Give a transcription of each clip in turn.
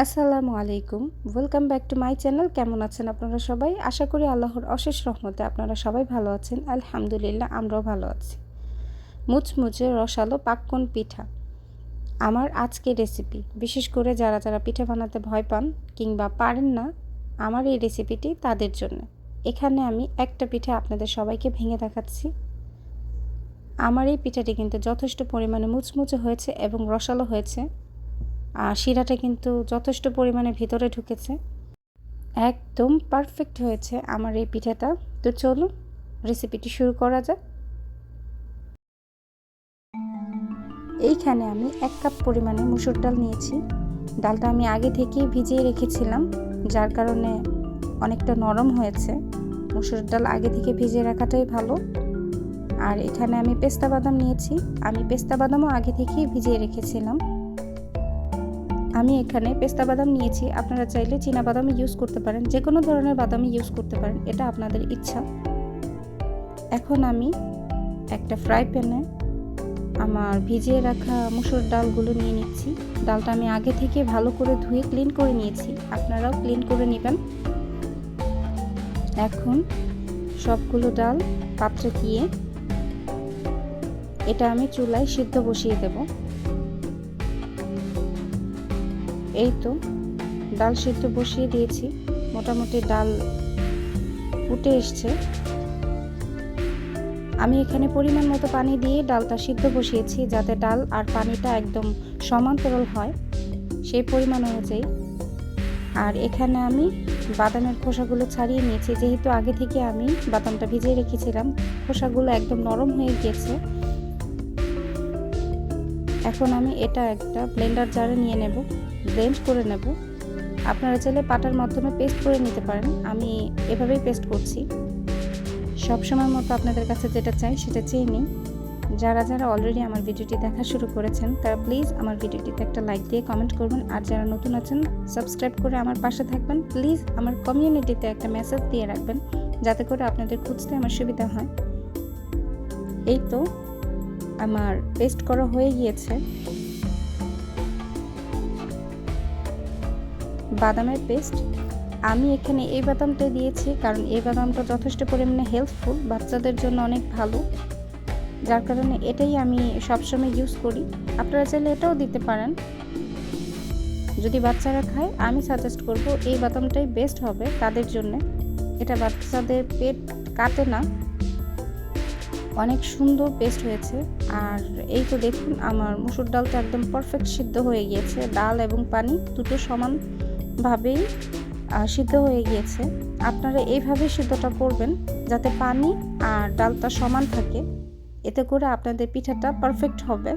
আসসালামু আলাইকুম। Welcome back to my channel কেমন আছেন আপনারা সবাই? আশা করি আল্লাহর অশেষ রহমতে আপনারা সবাই ভালো আছেন। আলহামদুলিল্লাহ, আমরাও ভালো আছি। মুচমুচে রসালো পাক্কন পিঠা। আমার আজকের রেসিপি বিশেষ করে যারা যারা পিঠা বানাতে ভয় পান কিংবা পারেন না, আমার এই রেসিপিটি তাদের জন্য। এখানে আমি একটা পিঠা আপনাদের সবাইকে ভেঙে দেখাচ্ছি। আমার এই পিঠাটি কিন্তু যথেষ্ট পরিমাণে মুচমুচে হয়েছে এবং রসালো হয়েছে। আর শিরাটা কিন্তু যথেষ্ট পরিমাণে ভিতরে ঢুকেছে। একদম পারফেক্ট হয়েছে আমার এই পিঠাটা। তো চলুন রেসিপিটি শুরু করা যাক। এইখানে আমি এক কাপ পরিমাণে মুসুর ডাল নিয়েছি। ডালটা আমি আগে থেকেই ভিজিয়ে রেখেছিলাম, যার কারণে অনেকটা নরম হয়েছে। মুসুর ডাল আগে থেকে ভিজিয়ে রাখাটাই ভালো। আর এখানে আমি পেস্তা বাদাম নিয়েছি। আমি পেস্তা বাদামও আগে থেকেই ভিজিয়ে রেখেছিলাম। আমি এখানে পেস্তা বাদাম নিয়েছি। আপনারা চাইলে চীনা বাদাম ইউজ করতে পারেন। যে কোনো ধরনের বাদামই ইউজ করতে পারেন। এটা আপনাদের ইচ্ছা। এখন আমি একটা ফ্রাই প্যানে আমার ভিজিয়ে রাখা মুসুর ডালগুলো নিয়ে নিচ্ছি। ডালটা আমি আগে থেকে ভালো করে ধুয়ে ক্লিন করে নিয়েছি। আপনারাও ক্লিন করে নেবেন। এখন সবগুলো ডাল পাত্রে দিয়ে এটা আমি চুলায় সিদ্ধ বসিয়ে দেবো। এই তো, ডাল সিদ্ধ বসিয়ে দিয়েছি। মোটামুটি ডাল ফুটে এসছে। আমি এখানে পরিমাণ মতো পানি দিয়ে ডালটা সিদ্ধ বসিয়েছি যাতে ডাল আর পানিটা একদম সমান্তরাল হয় সেই পরিমাণ অনুযায়ী। আর এখানে আমি বাদামের খোসাগুলো ছাড়িয়ে নিয়েছি। যেহেতু আগে থেকে আমি বাদামটা ভিজিয়ে রেখেছিলাম, খোসাগুলো একদম নরম হয়ে গিয়েছে। এখন আমি এটা একটা ব্লেন্ডার জারে নিয়ে নেব ব্লেন্ড করে নেব। আপনারা চাইলে পাটার মাধ্যমে পেস্ট করে নিতে পারেন, আমি এভাবেই পেস্ট করছি। সবসময় মতো আপনাদের কাছে যেটা চাই সেটা চেয়ে নিই যারা যারা অলরেডি আমার ভিডিওটি দেখা শুরু করেছেন, তারা প্লিজ আমার ভিডিওটিতে একটা লাইক দিয়ে কমেন্ট করবেন। আর যারা নতুন আছেন সাবস্ক্রাইব করে আমার পাশে থাকবেন। প্লিজ আমার কমিউনিটিতে একটা মেসেজ দিয়ে রাখবেন, যাতে করে আপনাদের খুঁজতে আমার সুবিধা হয়। এই তো আমার পেস্ট করা হয়ে গিয়েছে। বাদামের পেস্ট। আমি এখানে এই বাদামটা দিয়েছি কারণ এই বাদামটা যথেষ্ট পরিমাণে হেল্পফুল বাচ্চাদের জন্য অনেক ভালো। যার কারণে এটাই আমি সবসময় ইউজ করি। আপনারা চাইলে এটাও দিতে পারেন। যদি বাচ্চারা খায়, আমি সাজেস্ট করব এই বাদামটাই বেস্ট হবে তাদের জন্য। এটা বাচ্চাদের পেট কাটে না। অনেক সুন্দর পেস্ট হয়েছে। আর এই তো দেখুন, আমার মুসুর ডালটা একদম পারফেক্ট সিদ্ধ হয়ে গিয়েছে। ডাল এবং পানি দুটো সমানভাবেই সিদ্ধ হয়ে গিয়েছে। আপনারা এইভাবে সিদ্ধটা করবেন যাতে পানি আর ডালটা সমান থাকে। এতে করে আপনাদের পিঠাটা পারফেক্ট হবে।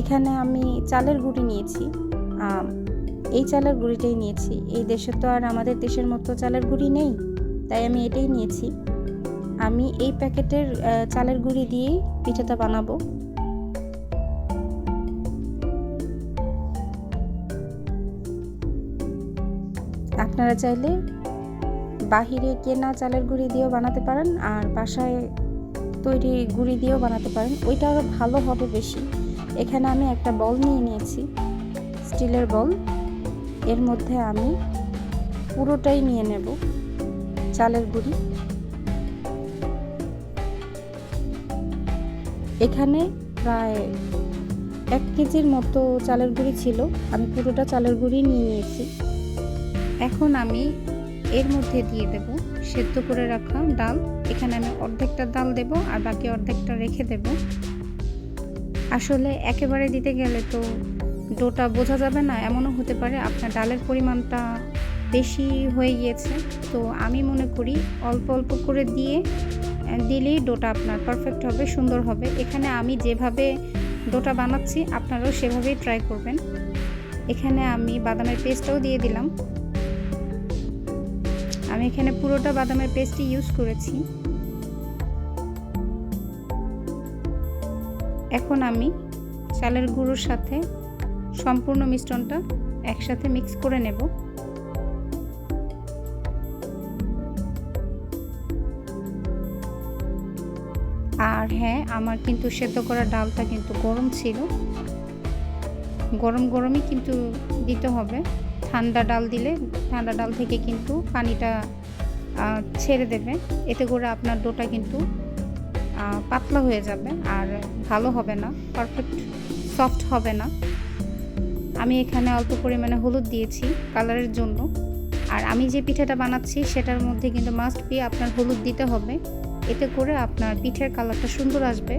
এখানে আমি চালের গুঁড়ি নিয়েছি। এই চালের গুঁড়িটাই নিয়েছি। এই দেশে তো আর আমাদের দেশের মতো চালের গুঁড়ি নেই, তাই আমি এটাই নিয়েছি। আমি এই প্যাকেটের চালের গুঁড়ি দিয়েই পিঠাটা বানাবো। আপনারা চাইলে বাহিরে কেনা চালের গুঁড়ি দিয়েও বানাতে পারেন, আর বাসায় তৈরি গুঁড়ি দিয়েও বানাতে পারেন। ওইটা আরও ভালো হবে বেশি। এখানে আমি একটা বল নিয়ে নিয়েছি, স্টিলের বল। এর মধ্যে আমি পুরোটাই নিয়ে নেব চালের গুঁড়ি। এখানে প্রায় এক কেজির মতো চালের গুঁড়ি ছিল। আমি পুরোটা চালের গুঁড়ি নিয়ে নিয়েছি। এখন আমি এর মধ্যে দিয়ে দেব সেদ্ধ করে রাখা ডাল। এখানে আমি অর্ধেকটা ডাল দেব আর বাকি অর্ধেকটা রেখে দেব। আসলে একেবারে দিতে গেলে তো ডোটা বোঝা যাবে না, এমনও হতে পারে আপনার ডালের পরিমাণটা বেশি হয়ে গিয়েছে। তো আমি মনে করি অল্প অল্প করে দিয়ে দিলেই ডোটা আপনার পারফেক্ট হবে, সুন্দর হবে। এখানে আমি যেভাবে ডোটা বানাচ্ছি, আপনারাও সেভাবেই ট্রাই করবেন। এখানে আমি বাদামের পেস্টটাও দিয়ে দিলাম। আমি এখানে পুরোটা বাদামের পেস্টই ইউজ করেছি। এখন আমি চালের গুঁড়োর সাথে সম্পূর্ণ মিশ্রণটা একসাথে মিক্স করে নেব। আর হ্যাঁ আমার কিন্তু সেদ্ধ করা ডালটা কিন্তু গরম ছিল। গরম গরমই কিন্তু দিতে হবে। ঠান্ডা ডাল দিলে, ঠান্ডা ডাল থেকে কিন্তু পানিটা ছেড়ে দেবে। এতে করে আপনার ডোটা কিন্তু পাতলা হয়ে যাবে আর ভালো হবে না পারফেক্ট সফট হবে না। আমি এখানে অল্প পরিমাণে হলুদ দিয়েছি কালারের জন্য। আর আমি যে পিঠাটা বানাচ্ছি, সেটার মধ্যে কিন্তু মাস্ট বি আপনার হলুদ দিতে হবে। এতে করে আপনার পিঠের কালারটা সুন্দর আসবে।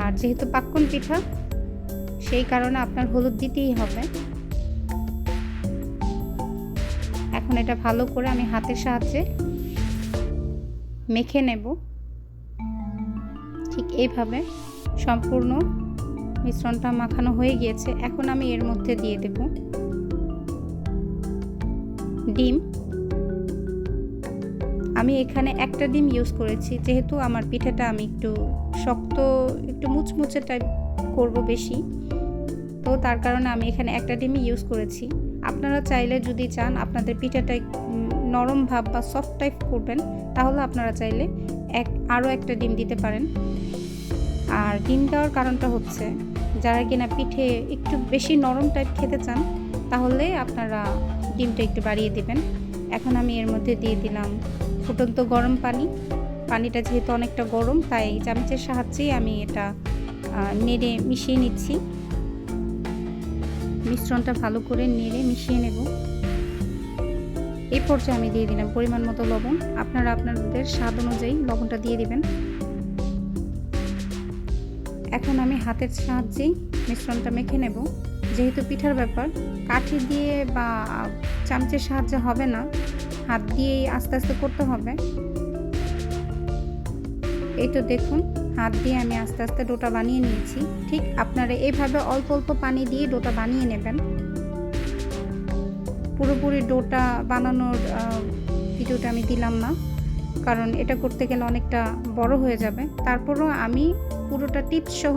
আর যেহেতু পাক্কন পিঠা, সেই কারণে আপনার হলুদ দিতেই হবে। এখন এটা ভালো করে আমি হাতের সাহায্যে মেখে নেব। ঠিক এইভাবে সম্পূর্ণ মিশ্রণটা মাখানো হয়ে গিয়েছে। এখন আমি এর মধ্যে দিয়ে দেব ডিম। আমি এখানে একটা ডিম ইউজ করেছি, যেহেতু আমার পিঠাটা আমি একটু শক্ত, একটু মুচমুচে টাইপ করব বেশি। তো তার কারণে আমি এখানে একটা ডিমই ইউজ করেছি। আপনারা চাইলে যদি চান আপনাদের পিঠাটা নরম ভাব বা সফট টাইপ করবেন, তাহলে আপনারা চাইলে এক আরও একটা ডিম দিতে পারেন। আর ডিম দেওয়ার কারণটা হচ্ছে, যারা কিনা পিঠে একটু বেশি নরম টাইপ খেতে চান, তাহলে আপনারা ডিমটা একটু বাড়িয়ে দিবেন। এখন আমি এর মধ্যে দিয়ে দিলাম ফুটন্ত গরম পানি। পানিটা যেহেতু অনেকটা গরম, তাই চামচের সাহায্যেই আমি এটা নেড়ে মিশিয়ে নিচ্ছি। মিশ্রণটা ভালো করে নেড়ে মিশিয়ে নেব। এই পর্যায়ে আমি দিয়ে দিলাম পরিমাণ মতো লবণ। আপনারা আপনাদের স্বাদ অনুযায়ী লবণটা দিয়ে দিবেন। এখন আমি হাতের সাহায্যেই মিশ্রণটা মেখে নেব। যেহেতু পিঠার ব্যাপার, কাঠি দিয়ে বা চামচের সাহায্যে হবে না। হাত দিয়েই আস্তে আস্তে করতে হবে। এই তো দেখুন, হাত দিয়ে আমি আস্তে আস্তে ডোটা বানিয়ে নিয়েছি। ঠিক আপনারা এইভাবে অল্প অল্প পানি দিয়ে ডোটা বানিয়ে নেবেন। পুরোপুরি ডোটা বানানোর ভিডিওটা আমি দিলাম না, কারণ এটা করতে গেলে অনেকটা বড় হয়ে যাবে। তারপরও আমি পুরোটা টিপস সহ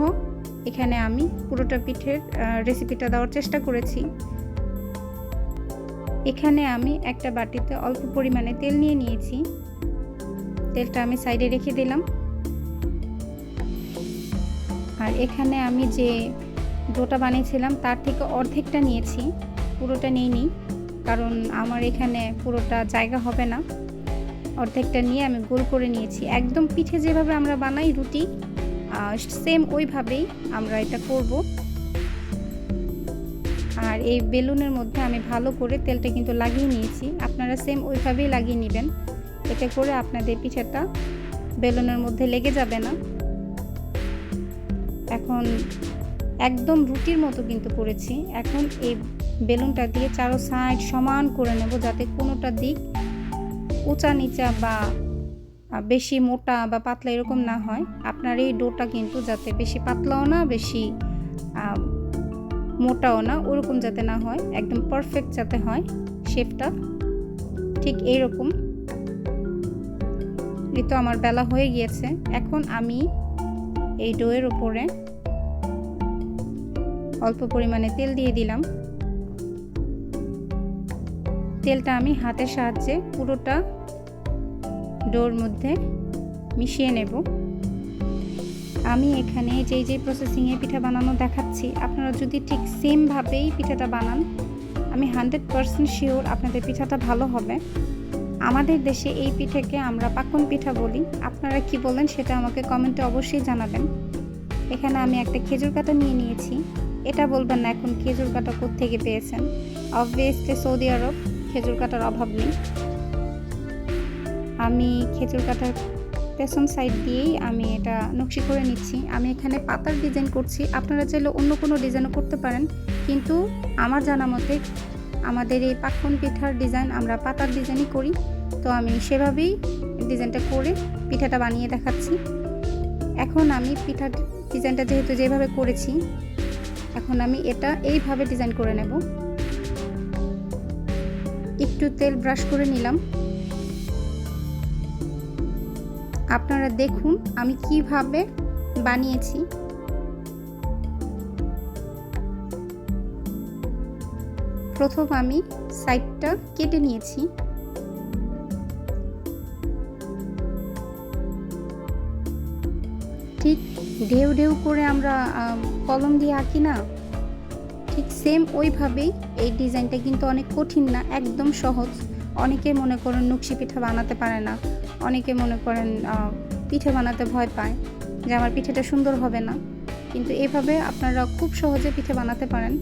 এখানে আমি পুরোটা পিঠের রেসিপিটা দেওয়ার চেষ্টা করেছি। এখানে আমি একটা বাটিতে অল্প পরিমাণে তেল নিয়ে নিয়েছি। তেলটা আমি সাইডে রেখে দিলাম। আর এখানে আমি যে ডোটা বানিয়েছিলাম, তার থেকে অর্ধেকটা নিয়েছি। পুরোটা নিইনি, কারণ আমার এখানে পুরোটা জায়গা হবে না। অর্ধেকটা নিয়ে আমি গোল করে নিয়েছি। একদম পিঠে যেভাবে আমরা বানাই রুটি সেম ওইভাবেই আমরা এটা করব। আর এই বেলুনের মধ্যে আমি ভালো করে তেলটা কিন্তু লাগিয়ে নিয়েছি। আপনারা সেম ওইভাবেই লাগিয়ে নেবেন। এতে করে আপনাদের পিঠাটা বেলুনের মধ্যে লেগে যাবে না। এখন একদম রুটির মতো কিন্তু করেছি। এখন এই বেলুনটা দিয়ে চারো সাইড সমান করে নেব যাতে কোনোটা দিক উঁচা নিচা বা বেশি মোটা বা পাতলা এরকম না হয়। আপনার এই ডোটা কিন্তু যাতে বেশি পাতলাও না, বেশি মোটাও না, ওরকম যাতে না হয়, একদম পারফেক্ট যাতে হয় শেপটা ঠিক এইরকম। এই তো আমার বেলা হয়ে গিয়েছে। এখন আমি এই ডোয়ের ওপরে অল্প পরিমাণে তেল দিয়ে দিলাম। তেলটা আমি হাতের সাহায্যে পুরোটা ডোর মধ্যে মিশিয়ে নেব। আমি এখানে যেই যেই প্রসেসিংয়ে পিঠা বানানো দেখাচ্ছি, আপনারা যদি ঠিক সেমভাবেই পিঠাটা বানান, আমি হান্ড্রেড পারসেন্ট শিওর আপনাদের পিঠাটা ভালো হবে। আমাদের দেশে এই পিঠাকে আমরা পাকন পিঠা বলি। আপনারা কি বলেন সেটা আমাকে কমেন্টে অবশ্যই জানাবেন। এখানে আমি একটা খেজুর কাটা নিয়ে নিয়েছি। এটা বলবেন না এখন খেজুর কাটা থেকে পেয়েছেন। অবভিয়াসলি সৌদি আরব, খেজুর কাটার অভাব নেই। আমি খেজুর কাটার পেছন সাইড দিয়েই আমি এটা নকশি করে নিচ্ছি। আমি এখানে পাতার ডিজাইন করছি। আপনারা চাইলে অন্য কোনো ডিজাইনও করতে পারেন। কিন্তু আমার জানা মতে আমাদের এই পাক্ষণ পিঠার ডিজাইন আমরা পাতার ডিজাইনই করি। তো আমি সেভাবেই ডিজাইনটা করে পিঠাটা বানিয়ে দেখাচ্ছি। এখন আমি পিঠার ডিজাইনটা যেহেতু যেভাবে করেছি, এখন আমি এটা এইভাবে ডিজাইন করে নেব। একটু তেল ব্রাশ করে নিলাম। আপনারা দেখুন আমি কীভাবে বানিয়েছি। প্রথম আমি সাইডটা কেটে নিয়েছি। ঠিক ঢেউ ঢেউ করে আমরা কলম দিয়ে আঁকি না? ঠিক সেম ওইভাবেই এই ডিজাইনটা কিন্তু অনেক কঠিন না, একদম সহজ। অনেকে মনে করেন নকশি পিঠা বানাতে পারে না। অনেকে মনে করেন পিঠে বানাতে ভয় পায় যে আমার পিঠেটা সুন্দর হবে না। কিন্তু এভাবে আপনারা খুব সহজে পিঠে বানাতে পারেন।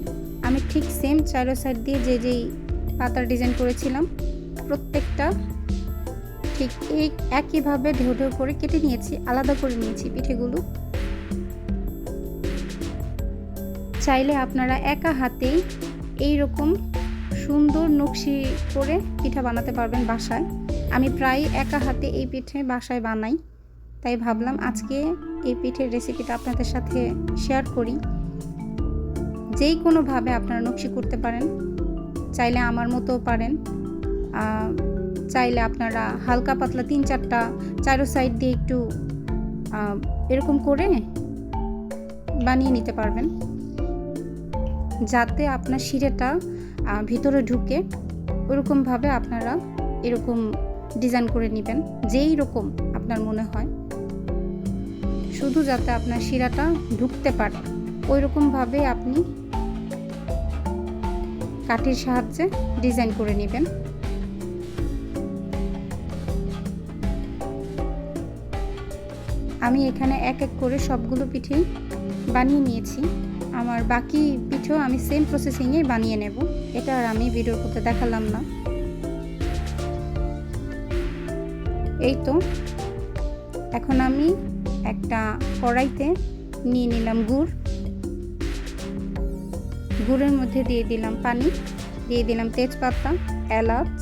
আমি ঠিক সেম চারো সাইড দিয়ে যে যেই পাতার ডিজাইন করেছিলাম, প্রত্যেকটা ঠিক এই একইভাবে ঢেউ ঢেউ করে কেটে নিয়েছি, আলাদা করে নিয়েছি পিঠেগুলো। চাইলে আপনারা একা হাতেই এই রকম সুন্দর নকশি করে পিঠা বানাতে পারবেন বাসায়। আমি প্রায় একা হাতে এই পিঠে বাসায় বানাই, তাই ভাবলাম আজকে এই পিঠের রেসিপিটা আপনাদের সাথে শেয়ার করি। যেই কোনোভাবে আপনারা নকশি করতে পারেন, চাইলে আমার মতো পারেন চাইলে আপনারা হালকা পাতলা তিন চারটা চারো সাইড দিয়ে একটু এরকম করে বানিয়ে নিতে পারবেন। যাতে আপনার শিরেটা ভিতরে ঢুকে ওরকমভাবে আপনারা এরকম ডিজাইন করে নেবেন, যেই রকম আপনার মনে হয়। শুধু যাতে আপনার শিরাটা ঢুকতে পারে। ওই রকমভাবে আপনি কাঠির সাহায্যে ডিজাইন করে নেবেন। আমি এখানে এক এক করে সবগুলো পিঠেই বানিয়ে নিয়েছি। আমার বাকি পিঠেও আমি সেম প্রসেসিংয়ে বানিয়ে নেব। এটা আর আমি ভিডিওর করতে দেখালাম না। এই তো। এখন আমি একটা কড়াইতে নিয়ে নিলাম গুড়। গুড়ের মধ্যে দিয়ে দিলাম পানি, দিয়ে দিলাম তেজপাতা, এলাচ,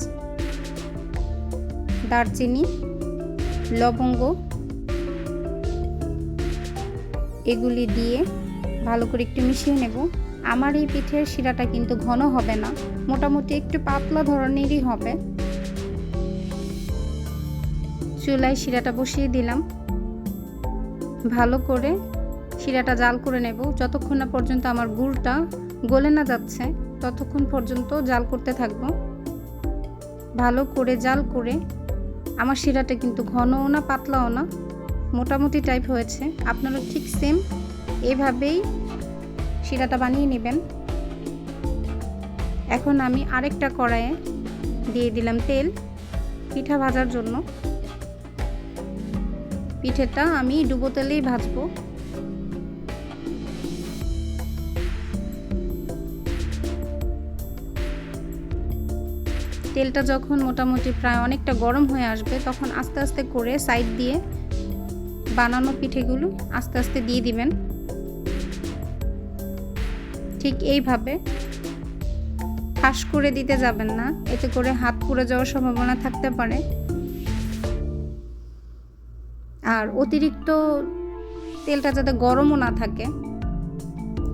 দারচিনি, লবঙ্গ। এগুলি দিয়ে ভালো করে একটু মিশিয়ে নেব। আমার এই পিঠের শিরাটা কিন্তু ঘন হবে না, মোটামুটি একটু পাতলা ধরনেরই হবে। চুলায় শিরাটা বসিয়ে দিলাম। ভালো করে শিরাটা জাল করে নেব। যতক্ষণ না পর্যন্ত আমার গুড়টা গলে না যাচ্ছে, ততক্ষণ পর্যন্ত জাল করতে থাকব। ভালো করে জাল করে আমার শিরাটা কিন্তু ঘনও না, পাতলাও না, মোটামুটি টাইপ হয়েছে। আপনারা ঠিক সেম এভাবেই শিরাটা বানিয়ে নেবেন। এখন আমি আরেকটা কড়াইয়ে দিয়ে দিলাম তেল পিঠা ভাজার জন্য। পিঠেটা আমি ডুবো তেলেই ভাজবো। তেলটা যখন মোটামুটি প্রায় অনেকটা গরম হয়ে আসবে, তখন আস্তে আস্তে করে সাইড দিয়ে বানানো পিঠেগুলো আস্তে আস্তে দিয়ে দিবেন। ঠিক এইভাবে ফাঁস করে দিতে যাবেন না। এতে করে হাত পুড়ে যাওয়ার সম্ভাবনা থাকতে পারে। আর অতিরিক্ত তেলটা যাতে গরমও না থাকে,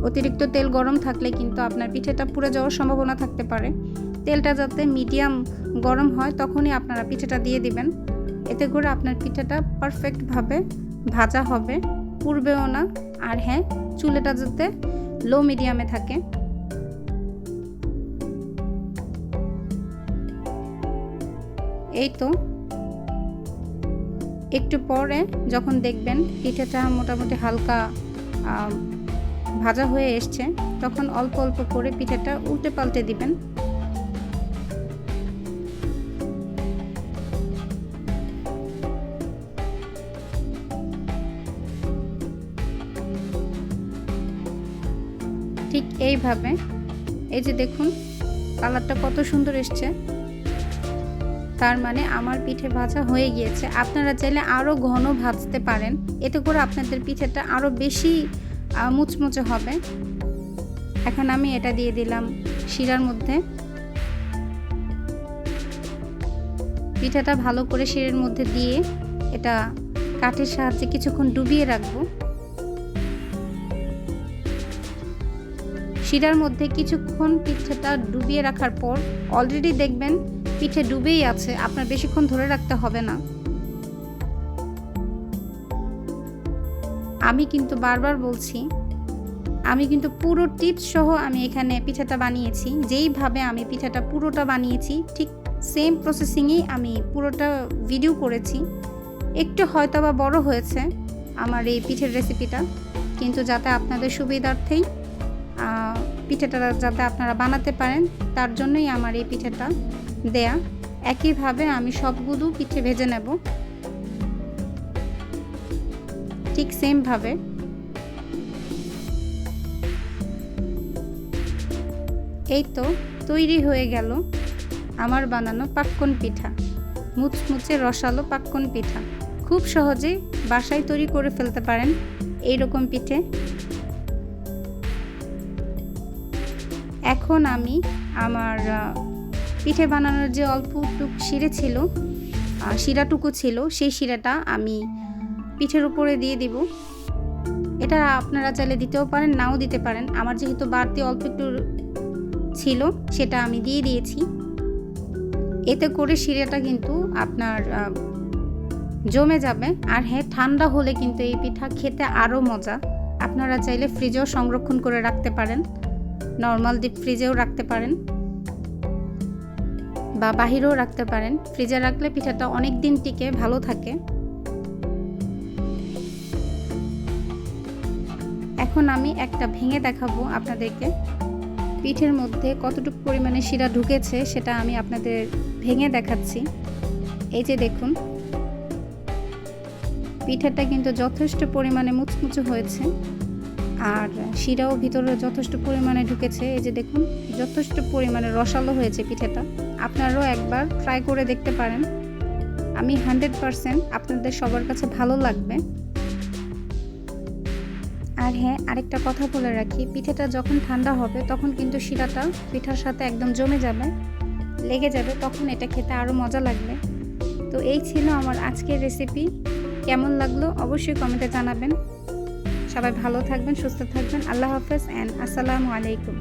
অতিরিক্ত তেল গরম থাকলে কিন্তু আপনার পিঠেটা পুড়ে যাওয়ার সম্ভাবনা থাকতে পারে। তেলটা যাতে মিডিয়াম গরম হয়, তখনই আপনারা পিঠেটা দিয়ে দিবেন। এতে করে আপনার পিঠেটা পারফেক্টভাবে ভাজা হবে, পুড়বেও না। আর হ্যাঁ চুলেটা যাতে লো মিডিয়ামে থাকে। এই তো। একটু পরে যখন দেখবেন পিঠেটা মোটামুটি হালকা ভাজা হয়ে এসছে, তখন অল্প অল্প করে পিঠেটা উল্টে পাল্টে দিবেন। ঠিক এইভাবে। এই যে দেখুন, কালারটা কত সুন্দর এসছে। তার মানে আমার পিঠে ভাজা হয়ে গিয়েছে। আপনারা চাইলে আরও ঘন ভাজতে পারেন। এতে করে আপনাদের পিঠেটা আরও বেশি মুচমুচে হবে। এখন আমি এটা দিয়ে দিলাম শিরার মধ্যে। পিঠাটা ভালো করে শিরের মধ্যে দিয়ে এটা কাঠের সাহায্যে কিছুক্ষণ ডুবিয়ে রাখব। শিরার মধ্যে কিছুক্ষণ পিঠেটা ডুবিয়ে রাখার পর অলরেডি দেখবেন পিঠে ডুবেই আছে, আপনার বেশিক্ষণ ধরে রাখতে হবে না। আমি কিন্তু বারবার বলছি, আমি কিন্তু পুরো টিপস সহ আমি এখানে পিঠাটা বানিয়েছি, যেইভাবে আমি পিঠাটা পুরোটা বানিয়েছি, ঠিক সেম প্রসেসিংয়েই আমি পুরোটা ভিডিও করেছি। একটু হয়তো বা বড় হয়েছে আমার এই পিঠের রেসিপিটা কিন্তু যাতে আপনাদের সুবিধার্থেই পিঠেটা যাতে আপনারা বানাতে পারেন, তার জন্যই আমার এই পিঠেটা দেয়া। একইভাবে আমি সবগুলো পিঠে ভেজে নেব। ঠিক সেমভাবে। এই তো তৈরি হয়ে গেল আমার বানানো পাক্কন পিঠা। মুচমুচে রসালো পাক্কন পিঠা। খুব সহজে বাসায় তৈরি করে ফেলতে পারেন এই রকম পিঠে। এখন আমি আমার পিঠে বানানোর যে অল্প টুক শিরে ছিল শিরাটুকু ছিল, সেই শিরাটা আমি পিঠের উপরে দিয়ে দিব। এটা আপনারা চাইলে দিতেও পারেন, নাও দিতে পারেন। আমার যেহেতু বাড়তি অল্প একটু ছিল, সেটা আমি দিয়ে দিয়েছি। এতে করে শিরাটা কিন্তু আপনার জমে যাবে। আর হ্যাঁ ঠান্ডা হলে কিন্তু এই পিঠা খেতে আরও মজা। আপনারা চাইলে ফ্রিজেও সংরক্ষণ করে রাখতে পারেন। নর্মাল ডিপ ফ্রিজেও রাখতে পারেন বা বাহিরেও রাখতে পারেন। ফ্রিজে রাখলে পিঠাটা অনেক দিন টিকে, ভালো থাকে। এখন আমি একটা ভেঙে দেখাবো আপনাদেরকে। পিঠের মধ্যে কতটুকু পরিমাণে শিরা ঢুকেছে সেটা আমি আপনাদের ভেঙে দেখাচ্ছি। এই যে দেখুন। পিঠাটা কিন্তু যথেষ্ট পরিমাণে মুচমুচে হয়েছে। আর শিরাও ভিতরে যথেষ্ট পরিমাণে ঢুকেছে। এই যে দেখুন, যথেষ্ট পরিমাণে রসালো হয়েছে পিঠেটা। আপনারাও একবার ট্রাই করে দেখতে পারেন। আমি হান্ড্রেড পারসেন্ট আপনাদের সবার কাছে ভালো লাগবে। আর হ্যাঁ আরেকটা কথা বলে রাখি, পিঠেটা যখন ঠান্ডা হবে, তখন কিন্তু শিরাটা পিঠার সাথে একদম জমে যাবে, লেগে যাবে, তখন এটা খেতে আরও মজা লাগবে। তো এই ছিল আমার আজকের রেসিপি কেমন লাগল? অবশ্যই কমেন্টে জানাবেন। সবাই ভালো থাকবেন সুস্থ থাকবেন। আল্লাহ হাফেজ অ্যান্ড আসসালামু আলাইকুম।